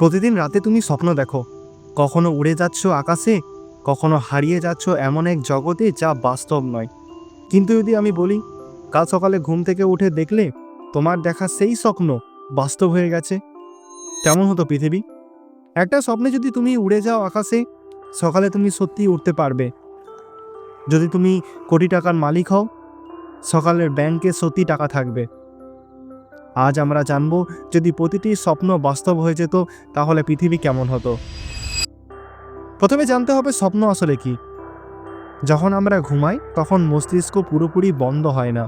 প্রতিদিন রাতে তুমি স্বপ্ন দেখো। কখনো উড়ে যাচ্ছ আকাশে, কখনো হারিয়ে যাচ্ছ এমন এক জগতে যা বাস্তব নয়। কিন্তু যদি আমি বলি, কাল সকালে ঘুম থেকে উঠে দেখলে তোমার দেখা সেই স্বপ্ন বাস্তব হয়ে গেছে। কেমন হতো পৃথিবী? একটা স্বপ্নে যদি তুমি উড়ে যাও আকাশে, সকালে তুমি সত্যি উঠতে পারবে। যদি তুমি কোটি টাকার মালিক হও, সকালের ব্যাংকে সত্যি টাকা থাকবে। আজ আমরা জানব, যদি প্রতিটি স্বপ্ন বাস্তব হয়ে যেত, তাহলে পৃথিবী কেমন হতো? প্রথমে জানতে হবে স্বপ্ন আসলে কি। যখন আমরা ঘুমাই, তখন মস্তিষ্ক পুরোপুরি বন্ধ হয় না।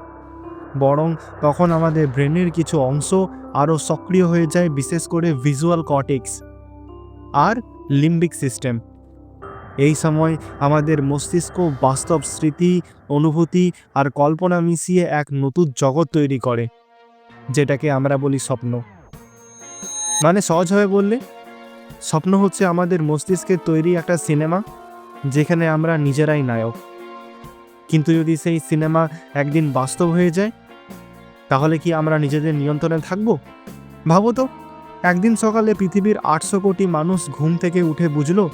বরং তখন আমাদের ব্রেনের কিছু অংশ আরও সক্রিয় হয়ে যায়, বিশেষ করে ভিজুয়াল কর্টেক্স আর লিম্বিক সিস্টেম। এই সময় আমাদের মস্তিষ্ক বাস্তব স্মৃতি, অনুভূতি আর কল্পনা মিশিয়ে এক নতুন জগৎ তৈরি করে। যেটাকে আমরা বলি স্বপ্ন। মানে সহজ সহজভাবে বললে, স্বপ্ন হচ্ছে আমাদের মস্তিষ্কের তৈরি একটা সিনেমা, যেখানে আমরা নিজেরাই নায়ক। কিন্তু যদি সেই সিনেমা একদিন বাস্তব হয়ে যায়, তাহলে কি আমরা নিজেদের নিয়ন্ত্রণে থাকব? ভাবো তো, একদিন সকালে পৃথিবীর আটশো কোটি মানুষ ঘুম থেকে উঠে বুঝলো,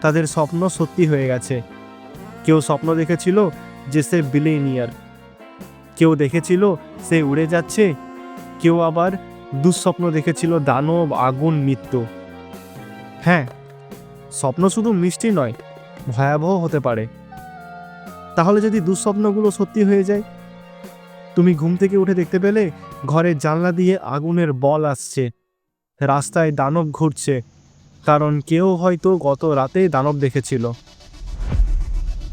তাদের স্বপ্ন সত্যি হয়ে গেছে। কেউ স্বপ্ন দেখেছিল যে সে বিলেনিয়ার কেউ দেখেছিল সে উড়ে যাচ্ছে কেউ আবার দুঃস্বপ্ন দেখেছিল দানব আগুন মৃত্যু। হ্যাঁ স্বপ্ন শুধু মিষ্টি নয়, ভয়াবহ হতে পারে। তাহলে যদি দুঃস্বপ্নগুলো সত্যি হয়ে যায়, তুমি ঘুম থেকে উঠে দেখতে পেলে ঘরের জানলা দিয়ে আগুনের বল আসছে। রাস্তায় দানব ঘুরছে, কারণ কেউ হয়তো গত রাতে দানব দেখেছিল।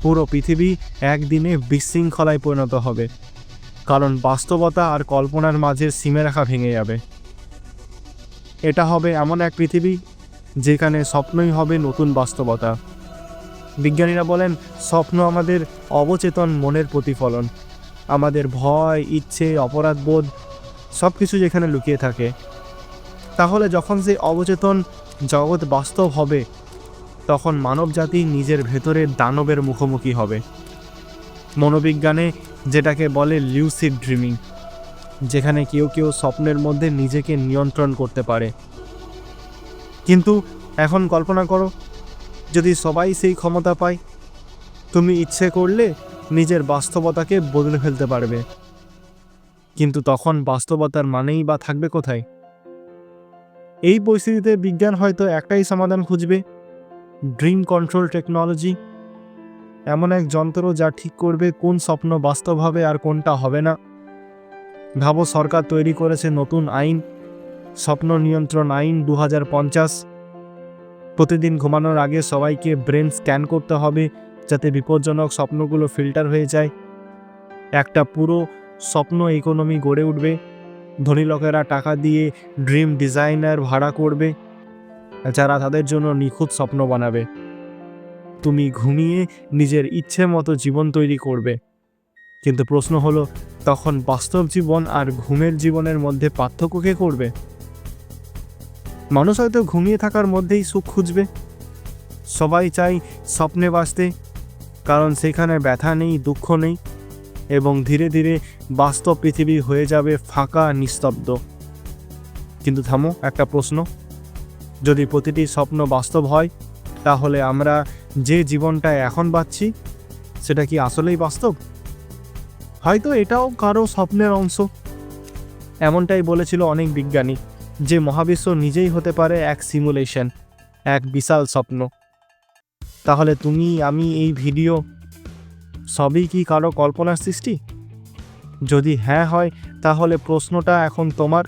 পুরো পৃথিবী একদিনে বিশৃঙ্খলায় পরিণত হবে। কারণ বাস্তবতা আর কল্পনার মাঝে সীমারেখা ভেঙে যাবে। এটা হবে এমন এক পৃথিবী যেখানে স্বপ্নই হবে নতুন বাস্তবতা। বিজ্ঞানীরা বলেন, স্বপ্ন আমাদের অবচেতন মনের প্রতিফলন। আমাদের ভয়, ইচ্ছে অপরাধবোধ সব কিছু যেখানে লুকিয়ে থাকে। তাহলে যখন সেই অবচেতন জগৎ বাস্তব হবে, তখন মানবজাতি নিজের ভেতরের দানবের মুখোমুখি হবে। মনোবিজ্ঞানে যেটাকে বলে লিউসিড ড্রিমিং যেখানে কেউ কেউ স্বপ্নের মধ্যে নিজেকে নিয়ন্ত্রণ করতে পারে। কিন্তু এখন কল্পনা করো, যদি সবাই সেই ক্ষমতা পায়, তুমি ইচ্ছে করলে নিজের বাস্তবতাকে বদলে ফেলতে পারবে। কিন্তু তখন বাস্তবতার মানেই বা থাকবে কোথায়? এই পরিস্থিতিতে বিজ্ঞান হয়তো একটাই সমাধান খুঁজবে ড্রিম কন্ট্রোল টেকনোলজি এমন এক যন্ত্র যা ঠিক করবে কোন স্বপ্ন বাস্তব হবে আর কোনটা হবে না। ভাবো, সরকার তৈরি করেছে নতুন আইন, স্বপ্ন নিয়ন্ত্রণ আইন দু হাজার পঞ্চাশ। প্রতিদিন ঘুমানোর আগে সবাইকে ব্রেন স্ক্যান করতে হবে যাতে বিপজ্জনক স্বপ্নগুলো ফিল্টার হয়ে যায়। একটা পুরো স্বপ্ন ইকোনমি গড়ে উঠবে। ধনী লোকেরা টাকা দিয়ে ড্রিম ডিজাইনার ভাড়া করবে, যারা তাদের জন্য নিখুঁত স্বপ্ন বানাবে। তুমি ঘুমিয়ে নিজের ইচ্ছে মতো জীবন তৈরি করবে। কিন্তু প্রশ্ন হলো, তখন বাস্তব জীবন আর ঘুমের জীবনের মধ্যে পার্থক্য কে করবে? মানুষ হয়তো ঘুমিয়ে থাকার মধ্যেই সুখ খুঁজবে। সবাই চাই স্বপ্নে বাঁচতে, কারণ সেখানে ব্যথা নেই, দুঃখ নেই, এবং ধীরে ধীরে বাস্তব পৃথিবী হয়ে যাবে ফাঁকা, নিস্তব্ধ। কিন্তু থামো, একটা প্রশ্ন। যদি প্রতিটি স্বপ্ন বাস্তব হয়, তাহলে আমরা যে জীবনটা এখন বাঁচছি সেটা কি আসলেই বাস্তব? হয়তো এটাও কারও স্বপ্নের অংশ। এমনটাই বলেছিল অনেক বিজ্ঞানী, যে মহাবিশ্ব নিজেই হতে পারে এক সিমুলেশন এক বিশাল স্বপ্ন। তাহলে তুমি, আমি এই ভিডিও সবই কি কারও কল্পনার সৃষ্টি? যদি হ্যাঁ হয়, তাহলে প্রশ্নটা এখন তোমার।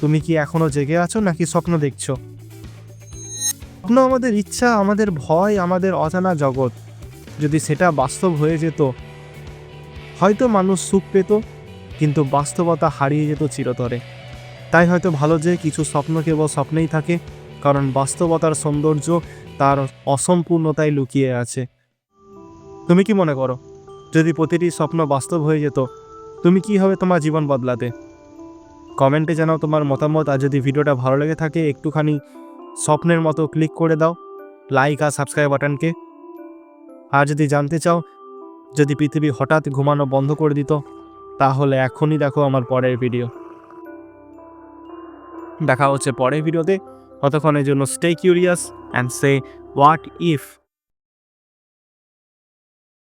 তুমি কি এখনও জেগে আছো নাকি স্বপ্ন দেখছ? স্বপ্ন আমাদের ইচ্ছা, আমাদের ভয়, আমাদের অজানা জগৎ। যদি সেটা বাস্তব হয়ে যেত, হয়তো মানুষ সুখ পেত, কিন্তু বাস্তবতা হারিয়ে যেত চিরতরে। তাই হয়তো ভালো যে কিছু স্বপ্ন কেবল স্বপ্নেই থাকে, কারণ বাস্তবতার সৌন্দর্য তার অসম্পূর্ণতায় লুকিয়ে আছে। তুমি কি মনে করো, যদি প্রতিটি স্বপ্ন বাস্তব হয়ে যেত, তুমি কি হবে তোমার জীবন বদলাতে? কমেন্টে জানাও তোমার মতামত, আর যদি ভিডিওটা ভালো লেগে থাকে, একটুখানি স্বপ্নের মতো ক্লিক করে দাও লাইক আর সাবস্ক্রাইব বাটনকে। আর যদি জানতে চাও, যদি পৃথিবী হঠাৎ ঘুমানো বন্ধ করে দিত, তাহলে এখনই দেখো আমার পরের ভিডিও দেখা হচ্ছে পরের ভিডিওতে ততক্ষণের জন্য stay curious and say what if